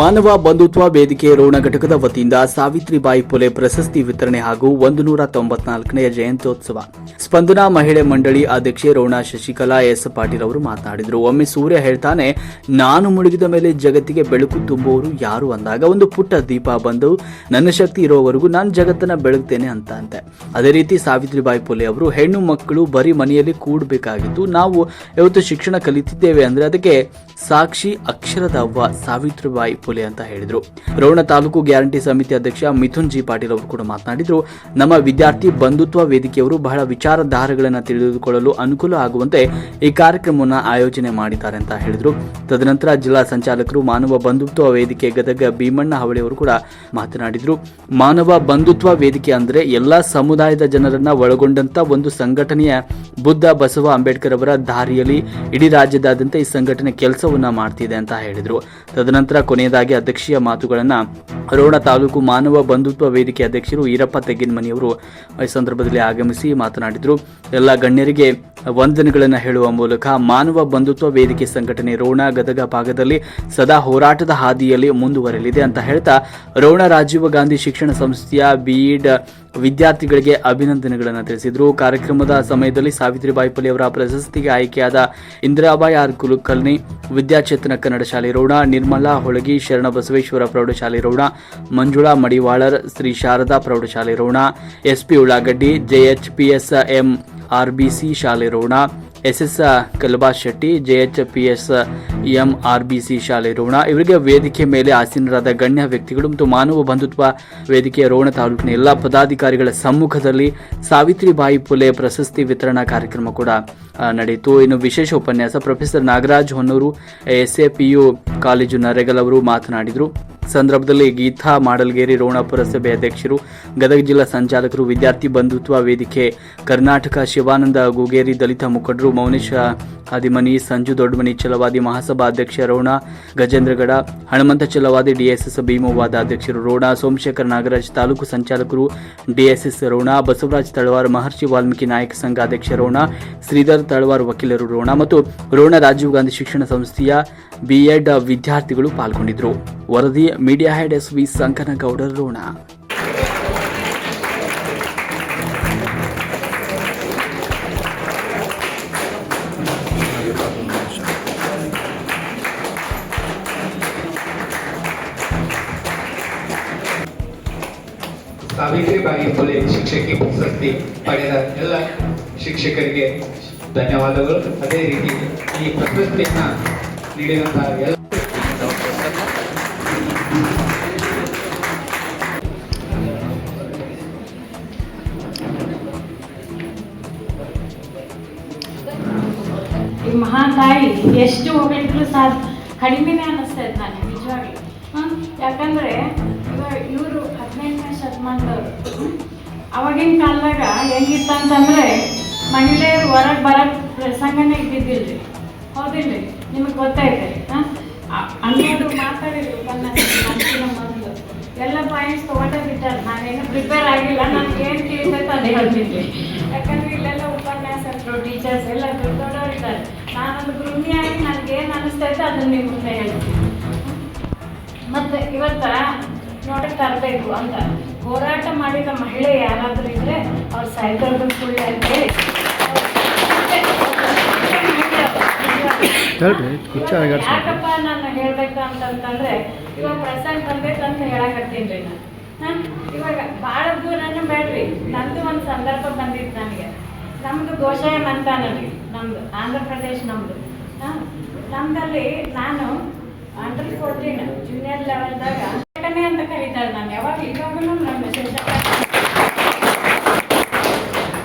ಮಾನವ ಬಂಧುತ್ವ ವೇದಿಕೆ ರೋಣ ಘಟಕದ ವತಿಯಿಂದ ಸಾವಿತ್ರಿಬಾಯಿ ಪುಲೆ ಪ್ರಶಸ್ತಿ ವಿತರಣೆ ಹಾಗೂ ಒಂದು ನೂರ ತೊಂಬತ್ನಾಲ್ಕನೆಯ ಜಯಂತ್ಯೋತ್ಸವ. ಸ್ಪಂದನಾ ಮಹಿಳೆ ಮಂಡಳಿ ಅಧ್ಯಕ್ಷೆ ರೋಣ ಶಶಿಕಲಾ ಎಸ್ ಪಾಟೀಲ್ ಅವರು ಮಾತನಾಡಿದರು ಒಮ್ಮೆ ಸೂರ್ಯ ಹೇಳ್ತಾನೆ, ನಾನು ಮುಳುಗಿದ ಮೇಲೆ ಜಗತ್ತಿಗೆ ಬೆಳಕು ತುಂಬುವವರು ಯಾರು? ಅಂದಾಗ ಒಂದು ಪುಟ್ಟ ದೀಪ ಬಂದು, ನನ್ನ ಶಕ್ತಿ ಇರೋವರೆಗೂ ನಾನು ಜಗತ್ತನ್ನ ಬೆಳಗ್ತೇನೆ ಅಂತ ಅಂತೆ ಅದೇ ರೀತಿ ಸಾವಿತ್ರಿಬಾಯಿ ಪುಲೆ ಅವರು, ಹೆಣ್ಣು ಮಕ್ಕಳು ಬರೀ ಮನೆಯಲ್ಲಿ ಕೂಡಬೇಕಾಗಿತ್ತು. ನಾವು ಇವತ್ತು ಶಿಕ್ಷಣ ಕಲಿತಿದ್ದೇವೆ. ಅಂದ್ರೆ ಅದಕ್ಕೆ ಸಾಕ್ಷಿ ಅಕ್ಷರದವ್ವ ಸಾವಿತ್ರಿಬಾಯಿ ಪುಲೆ ಅಂತ ಹೇಳಿದ್ರು. ರೋಣ ತಾಲೂಕು ಗ್ಯಾರಂಟಿ ಸಮಿತಿ ಅಧ್ಯಕ್ಷ ಮಿಥುನ್ ಜಿ ಪಾಟೀಲ್ ಅವರು ಕೂಡ ಮಾತನಾಡಿದ್ರು. ನಮ್ಮ ವಿದ್ಯಾರ್ಥಿ ಬಂಧುತ್ವ ವೇದಿಕೆಯವರು ಬಹಳ ವಿಚಾರಧಾರೆಗಳನ್ನು ತಿಳಿದುಕೊಳ್ಳಲು ಅನುಕೂಲ ಆಗುವಂತೆ ಈ ಕಾರ್ಯಕ್ರಮವನ್ನು ಆಯೋಜನೆ ಮಾಡಿದ್ದಾರೆ ಅಂತ ಹೇಳಿದ್ರು. ತದನಂತರ ಜಿಲ್ಲಾ ಸಂಚಾಲಕರು ಮಾನವ ಬಂಧುತ್ವ ವೇದಿಕೆ ಗದಗ ಭೀಮಣ್ಣ ಹವಳಿ ಅವರು ಕೂಡ ಮಾತನಾಡಿದ್ರು. ಮಾನವ ಬಂಧುತ್ವ ವೇದಿಕೆ ಅಂದ್ರೆ ಎಲ್ಲಾ ಸಮುದಾಯದ ಜನರನ್ನ ಒಳಗೊಂಡಂತ ಒಂದು ಸಂಘಟನೆಯ ಬುದ್ಧ ಬಸವ ಅಂಬೇಡ್ಕರ್ ಅವರ ದಾರಿಯಲ್ಲಿ ಇಡೀ ರಾಜ್ಯದಾದ್ಯಂತ ಈ ಸಂಘಟನೆ ಕೆಲಸವನ್ನ ಮಾಡ್ತಿದೆ ಅಂತ ಹೇಳಿದ್ರು. ತದನಂತರ ಕೊನೆಯದಾಗಿ ಅಧ್ಯಕ್ಷೀಯ ಮಾತುಗಳನ್ನು ರೋಣ ತಾಲೂಕು ಮಾನವ ಬಂಧುತ್ವ ವೇದಿಕೆ ಅಧ್ಯಕ್ಷರು ಈರಪ್ಪ ತೆಗ್ಗಿನಮನಿಯವರು ಈ ಸಂದರ್ಭದಲ್ಲಿ ಆಗಮಿಸಿ ಮಾತನಾಡಿದರು. ಎಲ್ಲ ಗಣ್ಯರಿಗೆ ವಂದನೆಗಳನ್ನು ಹೇಳುವ ಮೂಲಕ ಮಾನವ ಬಂಧುತ್ವ ವೇದಿಕೆ ಸಂಘಟನೆ ರೋಣ ಗದಗ ಭಾಗದಲ್ಲಿ ಸದಾ ಹೋರಾಟದ ಹಾದಿಯಲ್ಲಿ ಮುಂದುವರೆಯಲಿದೆ ಅಂತ ಹೇಳ್ತಾ ರೋಣ ರಾಜೀವ್ ಗಾಂಧಿ ಶಿಕ್ಷಣ ಸಂಸ್ಥೆಯ ಬಿಇಡ್ ವಿದ್ಯಾರ್ಥಿಗಳಿಗೆ ಅಭಿನಂದನೆಗಳನ್ನು ತಿಳಿಸಿದರು. ಕಾರ್ಯಕ್ರಮದ ಸಮಯದಲ್ಲಿ ಸಾವಿತ್ರಿಬಾಯಿ ಪುಲೆ ಅವರ ಪ್ರಶಸ್ತಿಗೆ ಆಯ್ಕೆಯಾದ ಇಂದಿರಾಬಾಯಿ ಆರ್ ಕುಲಕರ್ಣಿ ವಿದ್ಯಾಚೇತನ ಕನ್ನಡ ಶಾಲೆ ರೋಣ, ನಿರ್ಮಲಾ ಹೊಳಗಿ ಶರಣ ಬಸವೇಶ್ವರ ಪ್ರೌಢಶಾಲೆ ರೋಣ, ಮಂಜುಳಾ ಮಡಿವಾಳರ್ ಶ್ರೀ ಶಾರದಾ ಪ್ರೌಢಶಾಲೆ ರೋಣ ಎಸ್ಪಿ ಉಳ್ಳಾಗಡ್ಡಿ ಜೆಎಚ್ಪಿಎಸ್ ಎಂ ಆರ್ಬಿಸಿ ಶಾಲೆ Ron, SS Kalba Shetty JH P S M RBC ಶಾಲೆ ರೋಣ. ಇವರಿಗೆ ವೇದಿಕೆ ಮೇಲೆ ಆಸೀನರಾದ ಗಣ್ಯ ವ್ಯಕ್ತಿಗಳು ಮತ್ತು ಮಾನವ ಬಂಧುತ್ವ ವೇದಿಕೆಯ ರೋಣ ತಾಲೂಕಿನ ಎಲ್ಲ ಪದಾಧಿಕಾರಿಗಳ ಸಮ್ಮುಖದಲ್ಲಿ ಸಾವಿತ್ರಿಬಾಯಿ ಪುಲೆ ಪ್ರಶಸ್ತಿ ವಿತರಣಾ ಕಾರ್ಯಕ್ರಮ ಕೂಡ ನಡೆಯಿತು. ಇನ್ನು ವಿಶೇಷ ಉಪನ್ಯಾಸ professor Nagaraj Honnur S U college Naregal ಅವರು ಮಾತನಾಡಿದರು. ಸಂದರ್ಭದಲ್ಲಿ ಗೀತಾ ಮಾಡಲ್ಗೇರಿ ರೋಣ ಪುರಸಭೆ ಅಧ್ಯಕ್ಷರು, ಗದಗ ಜಿಲ್ಲಾ ಸಂಚಾಲಕರು, ವಿದ್ಯಾರ್ಥಿ ಬಂಧುತ್ವ ವೇದಿಕೆ, ಕರ್ನಾಟಕ ಶಿವಾನಂದ ಗುಗೇರಿ ದಲಿತ ಮುಖಂಡರು, ಮೌನೇಶ ಹಾದಿಮನಿ ಸಂಜು ದೊಡ್ಡಮನಿ ಛಲವಾದಿ ಮಹಾಸಭಾ ಅಧ್ಯಕ್ಷ ರೋಣ ಗಜೇಂದ್ರಗಡ ಹನುಮಂತ ಛಲವಾದಿ ಡಿಎಸ್ಎಸ್ ಭೀಮವಾದ ಅಧ್ಯಕ್ಷರು ರೋಣ, ಸೋಮಶೇಖರ್ ನಾಗರಾಜ್ ತಾಲೂಕು ಸಂಚಾಲಕರು, ಡಿಎಸ್ಎಸ್ ರೋಣ, ಬಸವರಾಜ್ ತಳವಾರ್, ಮಹರ್ಷಿ ವಾಲ್ಮೀಕಿ ನಾಯಕ ಸಂಘ ಅಧ್ಯಕ್ಷ ರೋಣ, ಶ್ರೀಧರ್ ತಳವಾರ್ ವಕೀಲರು ರೋಣ ಮತ್ತು ರೋಣ ರಾಜೀವ್ ಗಾಂಧಿ ಶಿಕ್ಷಣ ಸಂಸ್ಥೆಯ ಬಿಎಡ್ ವಿದ್ಯಾರ್ಥಿಗಳು ಪಾಲ್ಗೊಂಡಿದ್ದರು. ವರದಿ, media head S V Sankanagoudar Ron. Savitribai Phule ಶಿಕ್ಷಕಿ ಪ್ರಶಸ್ತಿ ಪಡೆದ ಎಲ್ಲ ಶಿಕ್ಷಕರಿಗೆ ಧನ್ಯವಾದಗಳು ಅದೇ ರೀತಿ ಈ ಪ್ರಶಸ್ತಿಯನ್ನ ನೀಡಿದಂತಹ ಎಲ್ಲ ಮಹಾತಾಯಿ ಎಷ್ಟು ಹೋಗ್ಲಿಕ್ಕೂ ಕಡಿಮೆನೆ ಕಡಿಮೆನೇ ಅನ್ನಿಸ್ತೈತೆ ನನಗೆ ನಿಜವಾಗಿ? ಯಾಕಂದ್ರೆ ಇವರು ಹ್ಮ್? ಅವಾಗಿನ ಕಾಲದಾಗ ಹೆಂಗಿತ್ತಂತಂದ್ರೆ ಮಹಿಳೆಯರು ಹೊರಗೆ ಬರೋಕ್ ಪ್ರಸಂಗನೇ ಇದ್ದಿದ್ದಿಲ್ರಿ. ಹೌದಿಲ್ರಿ? ನಿಮಗೆ ಗೊತ್ತೈತೆ. ಹಾಂ? ಅನ್ನೋದು ಮಾತಾಡಿದ್ರು ಕನ್ನಡ ಮೊದಲು. ಎಲ್ಲ ಪಾಯಿಂಟ್ಸ್ ತೊಗೊಂಡೇ ಬಿಟ್ಟಾರೆ. ನಾನೇನು ಪ್ರಿಪೇರ್ ಆಗಿಲ್ಲ. ನನಗೆ ಏನು ತಿಳಿತೈತೆ ಅದು ಹೇಳ್ತಿದ್ವಿ ಯಾಕಂದ್ರೆ ಇಲ್ಲೆಲ್ಲ ಉಪನ್ಯಾಸಕರು ಟೀಚರ್ಸ್ ಎಲ್ಲ ದೊಡ್ಡವರು ಇದ್ದಾರೆ. ನಾನೊಂದು ಗೃಹಿಣಿಯಾಗಿ ನನಗೆ ಏನು ಅನಿಸ್ತೈತೆ ಅದನ್ನ ನಿಮ್ಮ ಮುಂದೆ ಹೇಳ್ತೀನಿ. ಮತ್ತೆ ಇವತ್ತ ನೋಡಕ್ ತರಬೇಕು ಅಂತ ಹೋರಾಟ ಮಾಡಿದ ಮಹಿಳೆ ಯಾರಾದರೂ ಇದ್ರೆ ಅವ್ರು ಸೈಕಲ್ ಸುಳ್ಳು ಅಂತ ಹೇಳಿ ಹೇಳ್ರಿ ಕುಚ್ಚ ಯಾಕಪ್ಪ ನಾನು ಹೇಳ್ಬೇಕು ಅಂತಂತಂದ್ರೆ ಇವಾಗ ಪ್ರೆಸೆಂಟ್ ಬರ್ಬೇಕಂತ ಹೇಳಕತ್ತೀನಿ ರೀ ನಾನು? ಇವಾಗ ಭಾಳ ದೂರನೂ ಬೇಡ್ರಿ ನಂದು ಒಂದು ಸಂದರ್ಭ ಬಂದಿತ್ತು ನನಗೆ ನಮ್ದು ಗೋಶಾಯಂ ಅಂತಾನ ನನಗೆ ನಮ್ದು ಆಂಧ್ರ ಪ್ರದೇಶ್ ನಮ್ದು ಹಾ? ನಮ್ದಲ್ಲಿ ನಾನು ಅಂಡರ್ ಫೋರ್ಟೀನ್ ಜೂನಿಯರ್ ಲೆವೆಲ್ದಾಗ ಘಟನೆ ಅಂತ ಕರೀತಾರೆ ನಾನು ಯಾವಾಗ ಇವಾಗಲೂ ನನ್ನ ಮೆಸೇಜ್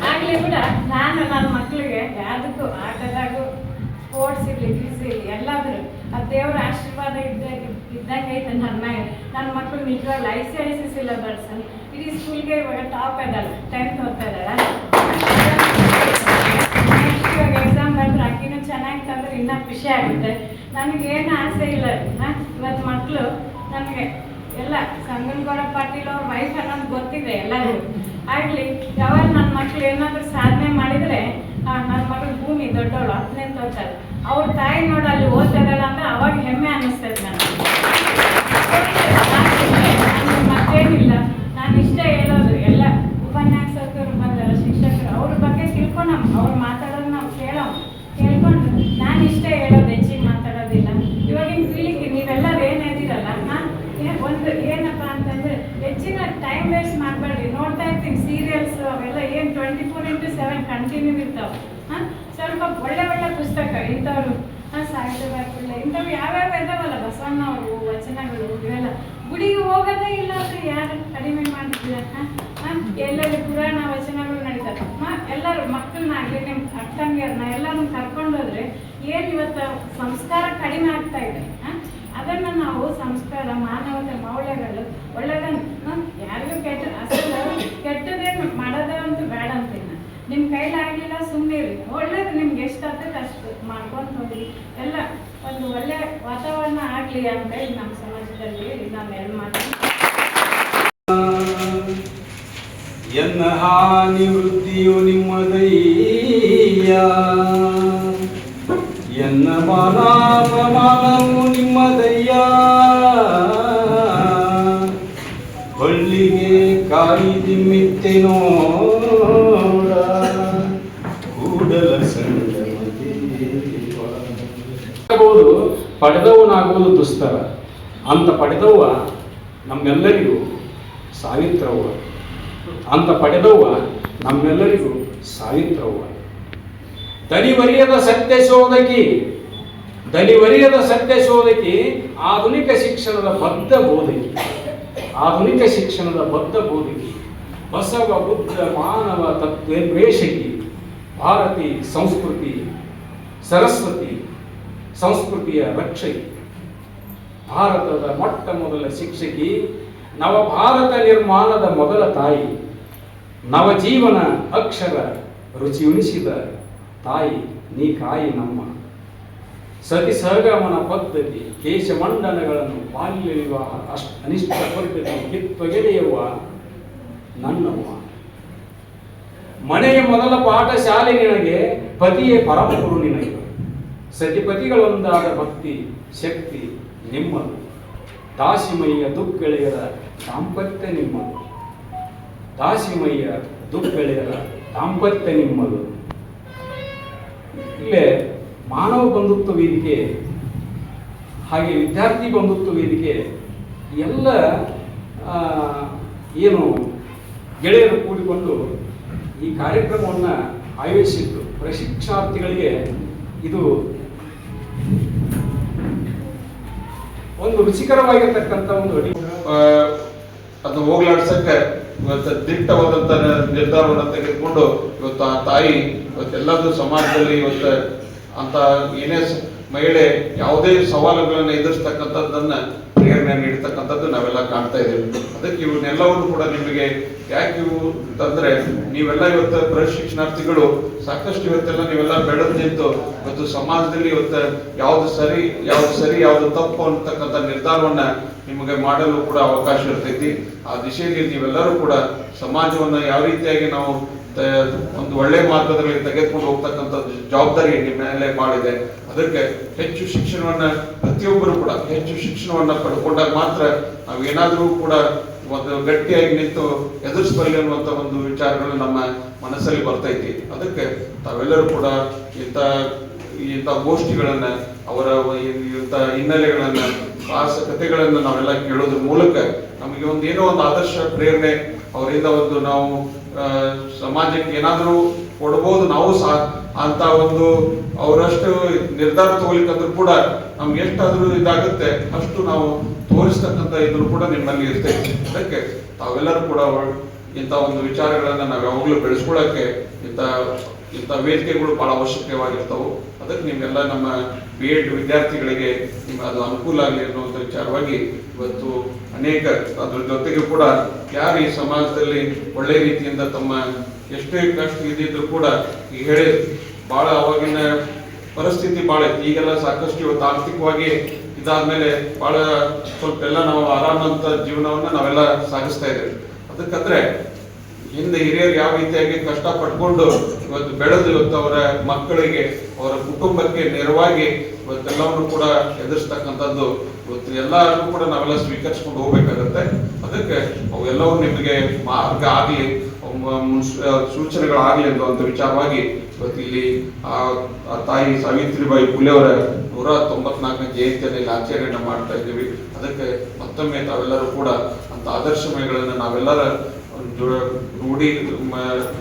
ಆಗಲಿ ಕೂಡ ನಾನು ನನ್ನ ಮಕ್ಕಳಿಗೆ ಯಾವುದಕ್ಕೂ ಆಟದಾಗೂ ಸ್ಪೋರ್ಟ್ಸ್ ಇರಲಿ ಫೀಸ್ ಇರಲಿ, ಎಲ್ಲಾದರೂ, ಆ ದೇವರ ಆಶೀರ್ವಾದ ಇದ್ದಾಗ ಇದ್ದಂಗೆ ಐತೆ ನನ್ನ ಮ್ಯಾಗ ನನ್ನ ಮಕ್ಕಳು ನಿಜವಾಗ್ಲೂ I C I C syllabus ಇಡೀ ಸ್ಕೂಲ್ಗೆ ಇವಾಗ ಟಾಪ್ ಇದ್ದಾಳೆ ಟೆಂತ್ ಓದ್ತಾ ಇದ್ದಾಳೆ ಇವಾಗ ಎಕ್ಸಾಮ್ ಬಂದ್ರೆ ಅಕ್ಕಿನೂ ಚೆನ್ನಾಗಿ ತಂದ್ರೆ ಇನ್ನೂ ಖುಷಿ ಆಗುತ್ತೆ. ನನಗೇನು ಆಸೆ ಇಲ್ಲ. ಇವತ್ತು ಮಕ್ಕಳು ನನಗೆ ಎಲ್ಲ ಸಂಗನಗೌಡ ಪಾಟೀಲ್ ಅವ್ರ ವೈಫ್ ಅನ್ನೋದು ಗೊತ್ತಿದೆ ಎಲ್ಲರಿಗೂ ಆಗ್ಲಿ, ಯಾವಾಗ ನನ್ನ ಮಕ್ಳು ಏನಾದ್ರೂ ಸಾಧನೆ ಮಾಡಿದ್ರೆ ನನ್ನ ಮಗಳು ಭೂಮಿ ದೊಡ್ಡವಳು ಹತ್ತನೇ ತೋರ್ತಾರೆ ಅವ್ರ ತಾಯಿ ನೋಡಿ ಅಲ್ಲಿ ಓದ್ತಾ ಇದ್ದಾಳೆ ಅಂದ್ರೆ ಅವಾಗ ಹೆಮ್ಮೆ ಒಳ್ಳೆ ಒಳ್ಳೆ ಪುಸ್ತಕ ಇಂಥವ್ರು. ಹಾಂ ಸಾಹಿತ್ಯಬಾಯಿ ಒಳ್ಳೆ ಇಂಥವು ಯಾವ್ಯಾವ ಇದಾವಲ್ಲ ಬಸವಣ್ಣವರು ವಚನಗಳು, ಇವೆಲ್ಲ. ಗುಡಿಗೆ ಹೋಗೋದೇ ಇಲ್ಲ ಅಂದ್ರೆ ಯಾರು ಕಡಿಮೆ ಮಾಡಿದ್ದಾರೆ ಎಲ್ಲರೂ ಪುರಾಣ ವಚನಗಳು ನಡೀತಾರೆ ಎಲ್ಲರೂ ಮಕ್ಕಳನ್ನಾಗಲಿ ನಿಮ್ಮ ಅಕ್ಕಂಗಿಯರನ್ನ ಎಲ್ಲರನ್ನ ಕರ್ಕೊಂಡು ಹೋದ್ರೆ ಏನು ಇವತ್ತು ಸಂಸ್ಕಾರ ಕಡಿಮೆ ಆಗ್ತಾ ಇದೆ? ಅದನ್ನು ನಾವು ಸಂಸ್ಕಾರ, ಮಾನವತೆ, ಮೌಲ್ಯಗಳು ಒಳ್ಳೆದನ್ನು. ಯಾರಿಗೂ ಕೆಟ್ಟ ಅಸಲು ಕೆಟ್ಟದೇನು ಮಾಡೋದೇ ಅಂತೂ ಬೇಡ ಅಂತೀನಿ ನಾನು. ನಿಮ್ಮ ಕೈಲಾಗಲಿಲ್ಲ ಸುಮ್ಮನೆ ಇರಿ. ಒಳ್ಳೇದು ನಿಮ್ಗೆ ಎಷ್ಟು ಆಗ್ತೈತೆ ಅಷ್ಟು. ಮಾಡ್ಕೊಂಡು ಹೋಗಿ ಎಲ್ಲ ಒಂದು ಒಳ್ಳೆ ವಾತಾವರಣ ಆಗಲಿ ಅಂತ ಹೇಳಿ ನಮ್ಮ ಸಮಾಜದಲ್ಲಿ ನಾನು ಎರಡು ಮಾತು ಎನ್ನ ಹಾನಿ ವೃತ್ತಿಯು ನಿಮ್ಮದಯ್ಯ ಎನ್ನ ಮಾನಾಪಮಾನವು ನಿಮ್ಮದಯ್ಯ ಬಳ್ಳಿಗೆ ಕಾಯಿ ದಿಮ್ಮಿತ್ತೆ ಪಡೆದವನಾಗುವುದು ದುಸ್ತರ ಅಂತ ಪಡೆದವ ನಮ್ಮೆಲ್ಲರಿಗೂ ಸಾವಿತ್ರವ್ವ. ಅಂತ ಪಡೆದವ್ವ ನಮ್ಮೆಲ್ಲರಿಗೂ ಸಾವಿತ್ರವ್ವ. ದಲಿವರಿಯದ ಸತ್ಯ ಶೋಧಕಿ ದಲಿವರಿಯದ ಸತ್ಯ ಶೋಧಕಿ ಆಧುನಿಕ ಶಿಕ್ಷಣದ ಬದ್ಧ ಬೋಧಕಿ ಆಧುನಿಕ ಶಿಕ್ಷಣದ ಬದ್ಧ ಬೋಧಕಿ ಬಸವ, ಬುದ್ಧ, ಮಾನವ ತತ್ವ ಭಾರತಿ, ಸಂಸ್ಕೃತಿ, ಸರಸ್ವತಿ ಸಂಸ್ಕೃತಿಯ ರಕ್ಷಕಿ ಭಾರತದ ಮೊಟ್ಟ ಮೊದಲ ಶಿಕ್ಷಕಿ, ನವಭಾರತ ನಿರ್ಮಾಣದ ಮೊದಲ ತಾಯಿ, ನವಜೀವನ ಅಕ್ಷರ ರುಚಿ ಉಣಿಸಿದ ತಾಯಿ ನೀ ಕಾಯಿ ನಮ್ಮ. ಸತಿ ಸಹಗಮನ ಪದ್ಧತಿ, ಕೇಶಮಂಡನಗಳನ್ನು ಬಾಲ್ಯ ವಿವಾಹ ಅಷ್ಟ ಅನಿಷ್ಟ ಪದ್ಧತಿ ಕಿತ್ವಗೆಳೆಯವ್ವ ನನ್ನವ್ವ. ಮನೆಯ ಮೊದಲ ಪಾಠಶಾಲೆ ನಿನಗೆ ಪತಿಯೇ ಪರಮಗುರು ನಿನಗೆ. ಸತಿಪತಿಗಳೊಂದಾದ ಭಕ್ತಿ, ಶಕ್ತಿ ನಿಮ್ಮದು. ದಾಸಿಮಯ್ಯ ದುಗ್ಗೆಳೆಯರ ದಾಂಪತ್ಯ ನಿಮ್ಮದು. ದಾಸಿಮಯ್ಯ ದುಗ್ಗೆಳೆಯರ ದಾಂಪತ್ಯ ನಿಮ್ಮದು. ಇಲ್ಲೇ ಮಾನವ ಬಂಧುತ್ವ ವೇದಿಕೆ, ಹಾಗೆ ವಿದ್ಯಾರ್ಥಿ ಬಂಧುತ್ವ ವೇದಿಕೆ, ಎಲ್ಲ ಏನು ಗೆಳೆಯರು ಕೂಡಿಕೊಂಡು ಈ ಕಾರ್ಯಕ್ರಮವನ್ನು ಆಯೋಜಿಸಿದ್ದು. ಪ್ರಶಿಕ್ಷಾರ್ಥಿಗಳಿಗೆ ಇದು ಒಂದು ರುಚಿಕರವಾಗಿರ್ತಕ್ಕಂಥ ಒಂದು ಅಡಿ. ಅದು ಹೋಗ್ಲಾಡ್ಸಕ್ಕೆ ಇವತ್ತು ದಿಟ್ಟವಾದಂತ ನಿರ್ಧಾರವನ್ನು ತೆಗೆದುಕೊಂಡು ಇವತ್ತು ಆ ತಾಯಿ ಇವತ್ತೆಲ್ಲದೂ ಸಮಾಜದಲ್ಲಿ ಇವತ್ತು ಅಂತ ಏನೇ ಮಹಿಳೆ ಯಾವುದೇ ಸವಾಲುಗಳನ್ನು ಎದುರಿಸ್ತಕ್ಕಂಥದ್ದನ್ನ ಪ್ರೇರಣೆ ನೀಡ್ತಕ್ಕಂಥದ್ದು ನಾವೆಲ್ಲ ಕಾಣ್ತಾ ಇದ್ದೇವೆ. ಅದಕ್ಕೆ ಇವನ್ನೆಲ್ಲವನ್ನು ಕೂಡ ನಿಮಗೆ ಯಾಕೆ ಇವು ಅಂತಂದ್ರೆ ನೀವೆಲ್ಲ ಇವತ್ತು ಪ್ರಶಿಕ್ಷಣಾರ್ಥಿಗಳು, ಸಾಕಷ್ಟು ಇವತ್ತೆಲ್ಲ ನೀವೆಲ್ಲ ಬೆಳೆದು ನಿಂತು ಇವತ್ತು ಸಮಾಜದಲ್ಲಿ ಇವತ್ತು ಯಾವ್ದು ಸರಿ ಯಾವ್ದು ಸರಿ, ಯಾವ್ದು ತಪ್ಪು ಅಂತಕ್ಕಂಥ ನಿರ್ಧಾರವನ್ನ ನಿಮಗೆ ಮಾಡಲು ಕೂಡ ಅವಕಾಶ ಇರ್ತೈತಿ. ಆ ದಿಶೆಯಲ್ಲಿ ನೀವೆಲ್ಲರೂ ಕೂಡ ಸಮಾಜವನ್ನ ಯಾವ ರೀತಿಯಾಗಿ ನಾವು ಒಂದು ಒಳ್ಳೆ ಮಾರ್ಗದಲ್ಲಿ ತೆಗೆದುಕೊಂಡು ಹೋಗ್ತಕ್ಕಂಥ ಜವಾಬ್ದಾರಿ ನಿಮ್ಮ ಮೇಲೆ ಮಾಡಿದೆ. ಅದಕ್ಕೆ ಹೆಚ್ಚು ಶಿಕ್ಷಣವನ್ನ ಪ್ರತಿಯೊಬ್ಬರು ಕೂಡ ಹೆಚ್ಚು ಶಿಕ್ಷಣವನ್ನ ಪಡ್ಕೊಂಡಾಗ ಮಾತ್ರ ನಾವು ಏನಾದರೂ ಕೂಡ ಒಂದು ಗಟ್ಟಿಯಾಗಿ ನಿಂತು ಎದುರಿಸಬಲ್ಲಿ ಅನ್ನುವಂಥ ಒಂದು ವಿಚಾರಗಳು ನಮ್ಮ ಮನಸ್ಸಲ್ಲಿ ಬರ್ತೈತಿ. ಅದಕ್ಕೆ ತಾವೆಲ್ಲರೂ ಕೂಡ ಇಂಥ ಇಂಥ ಗೋಷ್ಠಿಗಳನ್ನ, ಅವರ ಇಂಥ ಹಿನ್ನೆಲೆಗಳನ್ನ ಸಾಹಸ ಕಥೆಗಳನ್ನ ನಾವೆಲ್ಲ ಕೇಳೋದ್ರ ಮೂಲಕ ನಮಗೆ ಒಂದು ಏನೋ ಒಂದು ಆದರ್ಶ ಪ್ರೇರಣೆ, ಅವರಿಂದ ಒಂದು ನಾವು ಸಮಾಜಕ್ಕೆ ಏನಾದರೂ ಕೊಡ್ಬೋದು ನಾವು ಸಹ ಅಂತ ಒಂದು ಅವರಷ್ಟು ನಿರ್ಧಾರ ತಗೋಲಿಕ್ಕಂದ್ರೂ ಕೂಡ ನಮ್ಗೆ ಎಷ್ಟಾದ್ರೂ ಇದಾಗುತ್ತೆ ಅಷ್ಟು ನಾವು ತೋರಿಸ್ತಕ್ಕಂಥ ಇದ್ರು ಕೂಡ ನಿಮ್ಮಲ್ಲಿ ಇರ್ತೇವೆ ಅದಕ್ಕೆ ತಾವೆಲ್ಲರೂ ಕೂಡ ಇಂಥ ಒಂದು ವಿಚಾರಗಳನ್ನ ನಾವು ಯಾವಾಗ್ಲೂ ಬೆಳೆಸ್ಕೊಳಕ್ಕೆ ಇಂಥ ಇಂಥ ವೇದಿಕೆಗಳು ಬಹಳ ಅವಶ್ಯಕವಾಗಿರ್ತವು. ಅದಕ್ಕೆ ನಿಮ್ಮೆಲ್ಲ ನಮ್ಮ ಬಿ ಎಡ್ ವಿದ್ಯಾರ್ಥಿಗಳಿಗೆ ನಿಮ್ಮ ಅದು ಅನುಕೂಲ ಆಗಲಿ ಅನ್ನುವಂಥ ವಿಚಾರವಾಗಿ ಇವತ್ತು ಅನೇಕ ಅದ್ರ ಜೊತೆಗೆ ಕೂಡ ಯಾರು ಈ ಸಮಾಜದಲ್ಲಿ ಒಳ್ಳೆ ರೀತಿಯಿಂದ ತಮ್ಮ ಎಷ್ಟೇ ಕಷ್ಟ ಇದ್ದಿದ್ರು ಕೂಡ ಈಗ ಹೇಳಿ ಬಹಳ ಅವಾಗಿನ ಪರಿಸ್ಥಿತಿ ಇತ್ತು. ಈಗೆಲ್ಲ ಸಾಕಷ್ಟು ಇವತ್ತು ಆರ್ಥಿಕವಾಗಿ ಇದಾದ್ಮೇಲೆ ಬಹಳ ಸ್ವಲ್ಪ ಎಲ್ಲ ನಾವು ಆರಾಮಂತ ಜೀವನವನ್ನ ನಾವೆಲ್ಲ ಸಾಗಿಸ್ತಾ ಇದ್ದೇವೆ. ಅದಕ್ಕಂದ್ರೆ ಹಿಂದೆ ಹಿರಿಯರು ಯಾವ ರೀತಿಯಾಗಿ ಕಷ್ಟ ಪಟ್ಕೊಂಡು ಇವತ್ತು ಬೆಳೆದು ಇವತ್ತು ಅವರ ಮಕ್ಕಳಿಗೆ, ಅವರ ಕುಟುಂಬಕ್ಕೆ ನೇರವಾಗಿ ಇವತ್ತೆಲ್ಲವನ್ನು ಕೂಡ ಎದುರಿಸ್ತಕ್ಕಂಥದ್ದು ಇವತ್ತು ಎಲ್ಲರೂ ಕೂಡ ನಾವೆಲ್ಲ ಸ್ವೀಕರಿಸ್ಕೊಂಡು ಹೋಗ್ಬೇಕಾಗತ್ತೆ. ಅದಕ್ಕೆ ಅವೆಲ್ಲವೂ ನಿಮಗೆ ಮಾರ್ಗ ಆಗಲಿ ಸೂಚನೆಗಳಾಗಲಿ ಅನ್ನುವಂಥ ವಿಚಾರವಾಗಿ ಇವತ್ತು ಇಲ್ಲಿ, ಆ ತಾಯಿ ಸಾವಿತ್ರಿಬಾಯಿ ಫುಲೆ ಅವರ ನೂರ ತೊಂಬತ್ನಾಲ್ಕನೇ ಜಯಂತಿಯನ್ನು ಇಲ್ಲಿ ಆಚರಣೆ ಮಾಡ್ತಾ ಇದ್ದೀವಿ. ಅದಕ್ಕೆ ಮತ್ತೊಮ್ಮೆ ತಾವೆಲ್ಲರೂ ಕೂಡ ಅಂತ ಆದರ್ಶಮಯಗಳನ್ನು ನಾವೆಲ್ಲರ ರೂಢಿ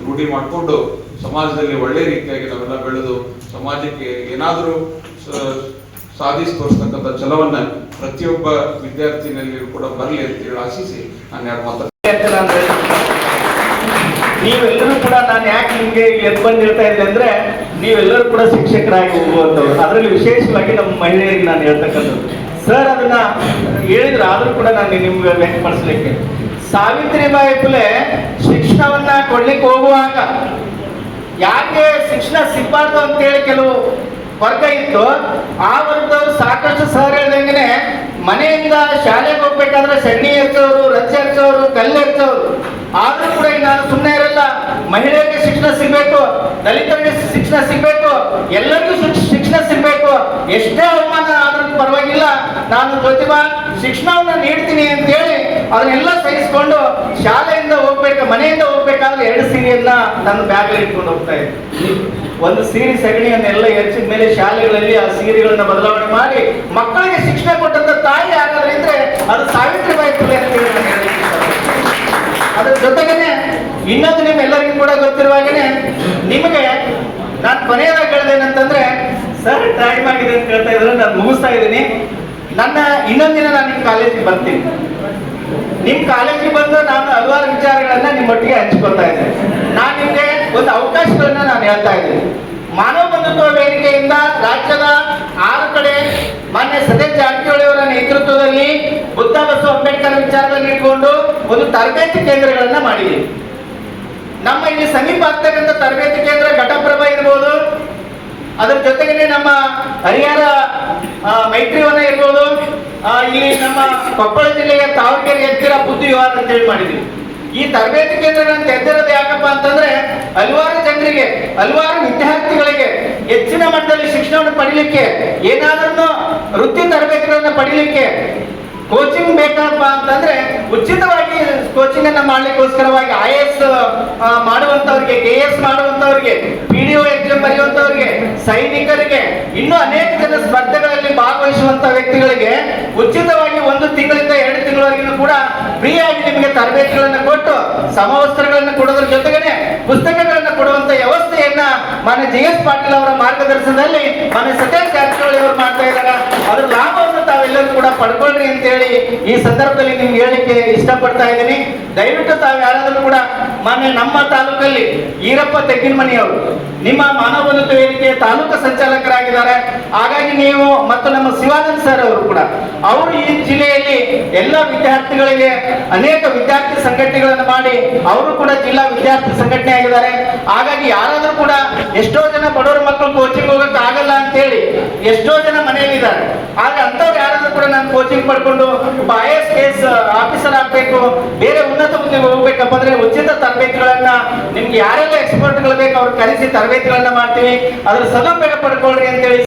ರೂಢಿ ಮಾಡಿಕೊಂಡು ಸಮಾಜದಲ್ಲಿ ಒಳ್ಳೆ ರೀತಿಯಾಗಿ ನಾವೆಲ್ಲ ಬೆಳೆದು ಸಮಾಜಕ್ಕೆ ಏನಾದರೂ ಸಾಧಿಸ್ತೋರಿಸ್ತಕ್ಕಂಥ ಛಲವನ್ನ ಪ್ರತಿಯೊಬ್ಬ ವಿದ್ಯಾರ್ಥಿನಲ್ಲಿ ಕೂಡ ಬರಲಿ ಅಂತ ಹೇಳಿ ಆಶಿಸಿ ನಾನು ಯಾರು ಮಾತು ಅಂತ ನಾನು ಹೇಳ್ತೀನಿ. ನೀವೆಲ್ಲರೂ ಕೂಡ ನಾನು ಯಾಕೆ ನಿಮ್ಗೆ ಎದ್ದು ಬಂದಿರ್ತಾ ಇದ್ದೆ ಅಂದ್ರೆ ನೀವೆಲ್ಲರೂ ಕೂಡ ಶಿಕ್ಷಕರಾಗಿ ಹೋಗುವಂಥವ್ರು ಅದರಲ್ಲಿ ವಿಶೇಷವಾಗಿ ನಮ್ಮ ಮಹಿಳೆಯರಿಗೆ ನಾನು ಹೇಳ್ತಕ್ಕಂಥದ್ದು ಸರ್ ಅದನ್ನ ಹೇಳಿದ್ರೆ ಆದ್ರೂ ಕೂಡ ನಾನು ನಿಮ್ಗೆ ವ್ಯಕ್ತಪಡಿಸ್ಲಿಕ್ಕೆ ಸಾವಿತ್ರಿಬಾಯಿ ಫುಲೆ ಶಿಕ್ಷಣವನ್ನ ಕೊಡ್ಲಿಕ್ಕೆ ಹೋಗುವಾಗ ಯಾಕೆ ಶಿಕ್ಷಣ ಸಿಗ್ಬಾರ್ದು ಅಂತೇಳಿ ಕೆಲವು ವರ್ಗ ಇತ್ತು, ಆ ವರ್ಗದವರು ಸಾಕಷ್ಟು ಸರ್ ಹೇಳ್ದಂಗೆ ಮನೆಯಿಂದ ಶಾಲೆಗೆ ಹೋಗ್ಬೇಕಾದ್ರೆ ಸಣ್ಣಿ ಹಚ್ಚೋರು ರಚ್ಚೆ ಹಚ್ಚೋರು, ಕಲ್ಲು ಹಚ್ಚೋರು. ಆದ್ರೂ ಕೂಡ ನಾನು ಸುಮ್ಮನೆ ಇರಲ್ಲ, ಮಹಿಳೆಯರಿಗೆ ಶಿಕ್ಷಣ ಸಿಗ್ಬೇಕು, ದಲಿತರಿಗೆ ಶಿಕ್ಷಣ ಸಿಗ್ಬೇಕು, ಎಲ್ಲರಿಗೂ ಶಿಕ್ಷ- ಶಿಕ್ಷಣ ಸಿಗ್ಬೇಕು. ಎಷ್ಟೇ ಅವಮಾನ ಆದ್ರೂ ಪರವಾಗಿಲ್ಲ. ನಾನು ಪ್ರತಿಭಾ ಶಿಕ್ಷಣವನ್ನ ನೀಡ್ತೀನಿ ಅಂತ ಹೇಳಿ ಅದನ್ನೆಲ್ಲ ಸಹಿಸ್ಕೊಂಡು ಶಾಲೆಯಿಂದ ಹೋಗ್ಬೇಕು, ಮನೆಯಿಂದ ಹೋಗ್ಬೇಕಾದ್ರೆ ಎರಡು ಸೀರೆಯನ್ನ ನನ್ನ ಬ್ಯಾಗ್ ಇಟ್ಕೊಂಡು ಹೋಗ್ತಾ ಇದ್ದೆ. ಒಂದು ಸೀರೆ ಸಗಣಿಯನ್ನೆಲ್ಲ ಹೆಚ್ಚಿದ ಮೇಲೆ ಶಾಲೆಗಳಲ್ಲಿ ಆ ಸೀರೆಗಳನ್ನ ಬದಲಾವಣೆ ಮಾಡಿ ಮಕ್ಕಳಿಗೆ ಶಿಕ್ಷಣ ಕೊಟ್ಟಂತ ತಾಯಿ ಯಾರಾದ್ರೂ ಅದು ಸಾವಿತ್ರಿಬಾಯಿ ಫುಲೆ ಅದ್ರ ಜೊತೆಗೇನೆ ಇನ್ನೊಂದು ನಿಮ್ಮೆಲ್ಲರಿಗೂ ಕೂಡ ಗೊತ್ತಿರುವಾಗೇನೆ, ನಿಮಗೆ ನಾನು ಕೊನೆಯದಾಗಿ ಹೇಳ್ದೇನಂತಂದ್ರೆ ಸರ್ ಟೈಮ್ ಆಗಿದೆ ಅಂತ ಹೇಳ್ತಾ ಇದ್ರೆ ನಾನು ಮುಗಿಸ್ತಾ ಇದ್ದೀನಿ. ನನ್ನ ಇನ್ನೊಂದಿನ ದಿನ ನಾನು ಕಾಲೇಜಿಗೆ ಬರ್ತೀನಿ. ನಿಮ್ ಕಾಲೇಜಿಗೆ ಬಂದು ನಾನು ಹಲವಾರು ವಿಚಾರಗಳನ್ನ ನಿಮ್ಮೊಟ್ಟಿಗೆ ಹಂಚ್ಕೊಳ್ತಾ ಇದ್ದೆ. ನಾನು ನಿಮ್ಗೆ ಒಂದು ಅವಕಾಶಗಳನ್ನ ನಾನು ಹೇಳ್ತಾ ಇದ್ದೀನಿ. ಮಾನವ ಬಂಧುತ್ವ ವೇದಿಕೆಯಿಂದ ರಾಜ್ಯದ ಆರು ಕಡೆ ಮಾನ್ಯ ಸತೀಶ್ ಜಾರಕಿಹೊಳಿ ನೇತೃತ್ವದಲ್ಲಿ ಬುದ್ಧ ಬಸವ ಅಂಬೇಡ್ಕರ್ ವಿಚಾರದಲ್ಲಿ ಇಟ್ಕೊಂಡು ಒಂದು ತರಬೇತಿ ಕೇಂದ್ರಗಳನ್ನ ಮಾಡಿದೆ ನಮ್ಮ ಇಲ್ಲಿ ಸಮೀಪ ಆಗ್ತಕ್ಕಂಥ ತರಬೇತಿ ಕೇಂದ್ರ ಘಟಪ್ರಭ ಇರ್ಬೋದು ಅದ್ರ ಜೊತೆಗೆ ನಮ್ಮ ಹರಿಹರ ಮೈತ್ರಿವನ ಇರ್ಬೋದು ಇಲ್ಲಿ ನಮ್ಮ ಕೊಪ್ಪಳ ಜಿಲ್ಲೆಯ ತಾವಕೇರಿ ಎತ್ತಿರ ಬುದ್ಧಿ ಅಂತ ಹೇಳಿ ಮಾಡಿದ್ವಿ. ಈ ತರಬೇತಿ ಕೇಂದ್ರ ಕೇಂದ್ರಗಳನ್ನು ತೆರೆದಿರೋದು ಯಾಕಪ್ಪ ಅಂತಂದ್ರೆ ಹಲವಾರು ಜನರಿಗೆ, ಹಲವಾರು ವಿದ್ಯಾರ್ಥಿಗಳಿಗೆ ಹೆಚ್ಚಿನ ಮಟ್ಟದಲ್ಲಿ ಶಿಕ್ಷಣವನ್ನು ಪಡಿಲಿಕ್ಕೆ ಏನಾದರೂ ವೃತ್ತಿ ತರಬೇತಿಗಳನ್ನು ಪಡಿಲಿಕ್ಕೆ ಕೋಚಿಂಗ್ ಬೇಕಪ್ಪ ಅಂತಂದ್ರೆ ಉಚಿತವಾಗಿ ಕೋಚಿಂಗ್ ಅನ್ನ ಮಾಡ್ಲಿಕ್ಕೋಸ್ಕರವಾಗಿ ಐ ಎಸ್ ಮಾಡುವಂತವ್ರಿಗೆ ಕೆ ಎಸ್ ಮಾಡುವಂತವ್ರಿಗೆ ಪಿ ಡಿ ಎಕ್ಸಾಮ್ ಬರೆಯುವಂತವ್ರಿಗೆ ಸೈನಿಕರಿಗೆ, ಇನ್ನೂ ಅನೇಕ ಜನ ಸ್ಪರ್ಧೆಗಳಲ್ಲಿ ಭಾಗವಹಿಸುವಂತ ವ್ಯಕ್ತಿಗಳಿಗೆ ಉಚಿತವಾಗಿ ಒಂದು ತಿಂಗಳಿಂದ ಎರಡು ತಿಂಗಳವರೆಗೂ ಕೂಡ ಫ್ರೀ ಆಗಿ ನಿಮಗೆ ತರಬೇತಿಗಳನ್ನು ಕೊಟ್ಟು ಸಮವಸ್ತ್ರಗಳನ್ನು ಕೊಡೋದ್ರ ಜೊತೆಗೇನೆ ಪುಸ್ತಕಗಳನ್ನು ಕೊಡುವಂತ ವ್ಯವಸ್ಥೆಯನ್ನ ಮಾನ್ಯ ಜಿ ಎಸ್ ಪಾಟೀಲ್ ಅವರ ಮಾರ್ಗದರ್ಶನದಲ್ಲಿ ಮಾನ್ಯ ಸತೀಶ್ ಜಾರಕಿಹೊಳಿ ಅವರು ಮಾಡ್ತಾ ಇದ್ದಾರೆ. ಅದ್ರ ಲಾಭವನ್ನು ತಾವೆಲ್ಲರೂ ಕೂಡ ಪಡ್ಕೊಳ್ರಿ ಅಂತ ಹೇಳಿ ಈ ಸಂದರ್ಭದಲ್ಲಿ ನಿಮ್ಗೆ ಹೇಳಿಕೆ ಇಷ್ಟಪಡ್ತಾ ಇದ್ದೀನಿ. ದಯವಿಟ್ಟು ತಾವು ಯಾರಾದರೂ ಕೂಡ ಮಾನ್ಯ ನಮ್ಮ ತಾಲೂಕಲ್ಲಿ ಈರಪ್ಪ ತೆಗ್ಗಿನಮನಿಯವರು, ನಿಮ್ಮ ಮಾನವ ಬಂಧುತ್ವ ವೇದಿಕೆಯ ತಾಲೂಕು ಸಂಚಾಲಕರಾಗಿದ್ದಾರೆ. ಹಾಗಾಗಿ ನೀವು ಮತ್ತು ನಮ್ಮ ಶಿವಾನಂದ್ ಸರ್ ಅವರು ಕೂಡ, ಅವರು ಈ ಜಿಲ್ಲೆಯಲ್ಲಿ ಎಲ್ಲ ವಿದ್ಯಾರ್ಥಿಗಳಿಗೆ ಅನೇಕ ವಿದ್ಯಾರ್ಥಿ ಸಂಘಟನೆಗಳನ್ನು ಮಾಡಿ ಅವರು ಕೂಡ ಜಿಲ್ಲಾ ವಿದ್ಯಾರ್ಥಿ ಸಂಘಟನೆ ಆಗಿದ್ದಾರೆ. ಹಾಗಾಗಿ ಯಾರಾದರೂ ಕೂಡ ಎಷ್ಟೋ ಜನ ಬಡವರ ಮಕ್ಕಳು ಕೋಚಿಂಗ್ ಹೋಗಕ್ಕೆ ಆಗಲ್ಲ ಅಂತ ಹೇಳಿ ಎಷ್ಟೋ ಜನ ಮನೆಯಲ್ಲಿದ್ದಾರೆ. ಆಗ ಅಂತವ್ರು ಯಾರಾದ್ರೂ ಕೂಡ ನಾನು ಕೋಚಿಂಗ್ ಪಡ್ಕೊಂಡು ಒಬ್ಬ ಐ ಎಸ್ ಆಫೀಸರ್ ಆಗ್ಬೇಕು, ಬೇರೆ ಉನ್ನತ ಹುದ್ದೆಗೆ ಹೋಗ್ಬೇಕಪ್ಪ ಅಂದ್ರೆ ಉಚಿತ ತರಬೇತಿಗಳನ್ನ ನಿಮ್ಗೆ ಯಾರೆಲ್ಲ ಎಕ್ಸ್ಪರ್ಟ್ಗಳು ಬೇಕು ಅವ್ರು ಕರೆಸಿ ತರಬೇತಿಗಳನ್ನ ಮಾಡ್ತೀವಿ. ಅದ್ರ ಸದುಪಯೋಗ ಪಡ್ಕೊಳ್ರಿ ಅಂತ ಹೇಳಿ